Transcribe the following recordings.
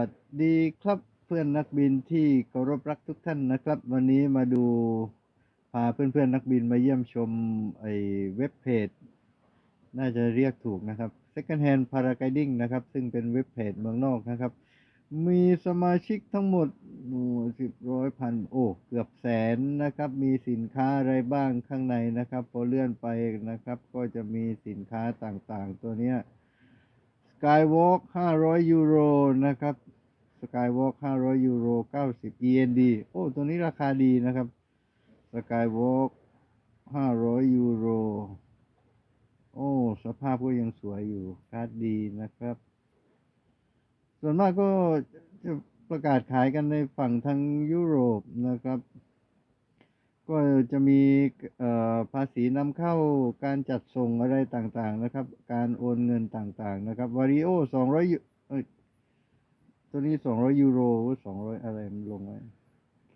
วัสดีครับเพื่อนนักบินที่เคารพรักทุกท่านนะครับ วันนี้มาดูพาเพื่อนๆนักบินมาเยี่ยมชมไอ้เว็บเพจน่าจะเรียกถูกนะครับ Second Hand Paragliding นะครับ ซึ่งเป็นเว็บเพจเมืองนอกนะครับ มีสมาชิกทั้งหมดสิบร้อยพันโอ้เกือบแสนนะครับ มีสินค้าอะไรบ้างข้างในนะครับ พอเลื่อนไปนะครับ ก็จะมีสินค้าต่างๆ ตัวเนี้ย Skywalk 500 ยูโรนะครับ Skywalk 500ยูโร90 END โอ้ ตัวนี้ราคาดีนะครับ Skywalk 500ยูโร โอ้ สภาพก็ยังสวยอยู่กาดดีนะครับ ส่วนมากก็จะประกาศขายกันในฝั่งทางยุโรปนะครับ ก็จะมีภาษีนำเข้าการจัดส่งอะไรต่างๆนะครับ การโอนเงินต่างๆนะครับวาริโอสองร้อย ตัวนี้สองร้อยยูโรสองร้อยอะไรมันลงไว้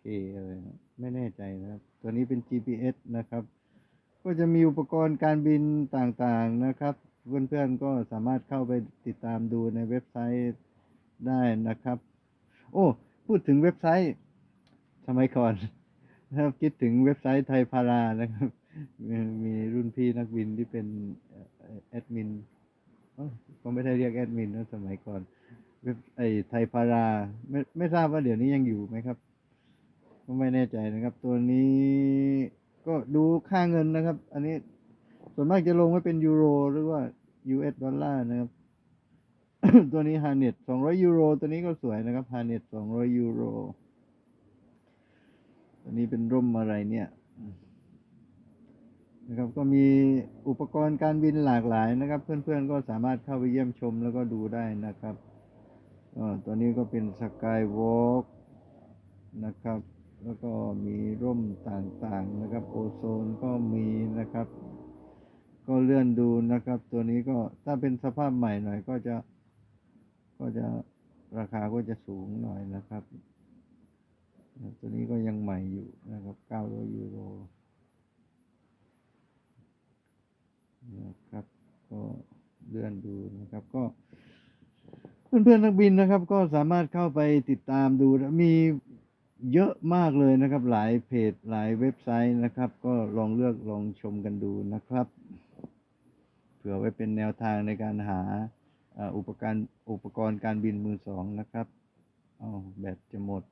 เคอะไรนะไม่แน่ใจนะครับ ตัวนี้เป็น GPS นะครับ ก็จะมีอุปกรณ์การบินต่างๆนะครับ เพื่อนๆก็สามารถเข้าไปติดตามดูในเว็บไซต์ได้นะครับ โอ้พูดถึงเว็บไซต์สมัยก่อนถ้าคิดถึงเว็บไซต์ไทยพารานะครับมีมีรุ่นพี่นักบินที่เป็นแอดมินก็ไม่ได้เรียกแอดมินนะสมัยก่อน เว็บไอไทยพาราไม่ไม่ทราบว่าเดี๋ยวนี้ยังอยู่ไหมครับก็ไม่แน่ใจนะครับ ตัวนี้ก็ดูค่าเงินนะครับ อันนี้ส่วนมากจะลงไว้เป็นยูโรหรือว่า US ดอลลาร์นะครับ ตัวนี้ฮาเน็ตสองร้อยยูโร ตัวนี้ก็สวยนะครับฮาเน็ตสองร้อยยูโร ตัวนี้เป็นร่มอะไรเนี่ยนะครับก็มีอุปกรณ์การบินหลากหลายนะครับ เพื่อนๆก็สามารถเข้าไปเยี่ยมชมแล้วก็ดูได้นะครับ ตัวนี้ก็เป็นสกายวอล์กนะครับ แล้วก็มีร่มต่างๆนะครับ โอโซนก็มีนะครับ ก็เลื่อนดูนะครับ ตัวนี้ก็ถ้าเป็นสภาพใหม่หน่อยก็จะก็จะราคาก็จะสูงหน่อยนะครับ ตัวนี้ก็ยังใหม่อยู่นะครับ900ยูโรนะครับ ก็เลื่อนดูนะครับ ก็ เพื่อนๆนักบินนะครับ ก็สามารถเข้าไปติดตามดูนะมีเยอะมากเลยนะครับ หลายเพจหลายเว็บไซต์นะครับ ก็ลองเลือกลองชมกันดูนะครับเผื่อไว้เป็นแนวทางในการหาอุปกรณ์อุปกรณ์การบินมือสองนะครับอ้าแบตจะหมด